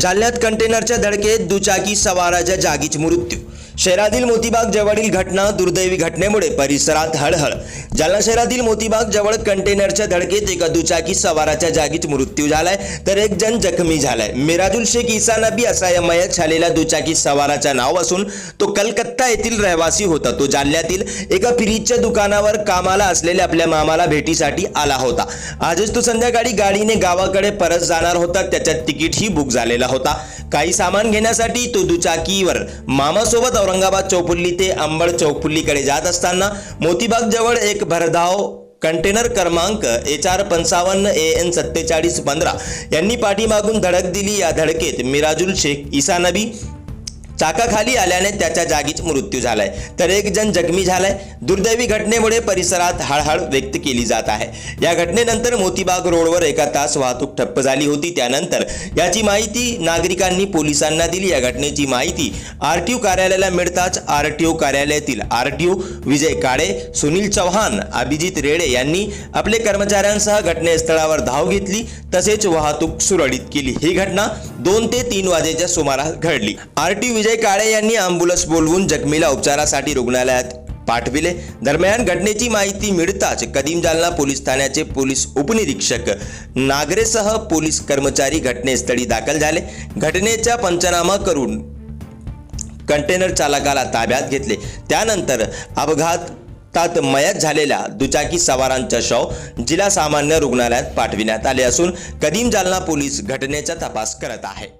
जालन्यात कंटेनरच्या धडकेत दुचाकी सवाराच्या जागीच मृत्यू शहरातील मोतीबाग जवळील घटना दुर्दैवी घटनेमुळे परिसरात हळहळ. जालना शहरातील मोतीबाग जवळ कंटेनरच्या धडकेत एका दुचाकी सवाराच्या जागीच मृत्यू झालाय तर एक जण जखमी झालाय. मिराजुल शेख इसा नबी असा या मयत झालेल्या दुचाकी सवाराचं नाव असून तो कलकत्ता येथील रहिवासी होता. तो जालन्यातील एका फ्रीजच्या दुकानावर कामाला असलेल्या आपल्या मामाला भेटीसाठी आला होता. आजच तो संध्याकाळी गाडीने गावाकडे परत जाणार होता. त्याच्यात तिकीटही बुक झालेला होता. काही सामान घेण्यासाठी तो दुचाकीवर मामासोबत औरंगाबाद चौफुल्ली ते अंबड चौफुल्लीकडे जात असताना मोतीबाग जवळ एक भरधाव कंटेनर क्रमांक एच आर पंचावन्न ए एन सत्तेचाळीस पंधरा यांनी पाठीमागून धडक दिली. या धडकेत मिराजुल शेख इसा नबी चाकाखाली आल्याने त्याच्या जागीच मृत्यू झालाय. तर एक जण जखमी झालाय. दुर्दैवी घटनेमुळे परिसरात हळहळ व्यक्त केली जात आहे. या घटनेनंतर मोतीबाग रोडवर एका तास वाहतूक ठप्प झाली होती. त्यानंतर याची माहिती नागरिकांनी पोलिसांना दिली. या घटनेची माहिती आर टी ओ कार्यालयाला मिळताच आर टी ओ कार्यालयातील R T O Vijay Kale Sunil Chavan Abhijit Rede यांनी आपले कर्मचाऱ्यांसह घटनास्थळावर धाव घेतली. तसेच वाहतूक सुरळीत केली. ही घटना दोन ते तीन वाजेच्या सुमारास घडली. आर टी संजय काळे यांनी अँब्युलन्स बोलवून जखमीला उपचारासाठी रुग्णालयात पाठविले. दरम्यान घटनेची माहिती मिळताच कदीम जालना पोलीस ठाण्याचे पोलीस उपनिरीक्षक नागरेसह पोलीस कर्मचारी घटनेस्थळी दाखल झाले. घटनेचा पंचनामा करून कंटेनर चालकाला ताब्यात घेतले. त्यानंतर अपघातात मयत झालेल्या दुचाकी सवारांचा शव जिल्हा सामान्य रुग्णालयात पाठविण्यात आले असून कदीम जालना पोलीस घटनेचा तपास करत आहे.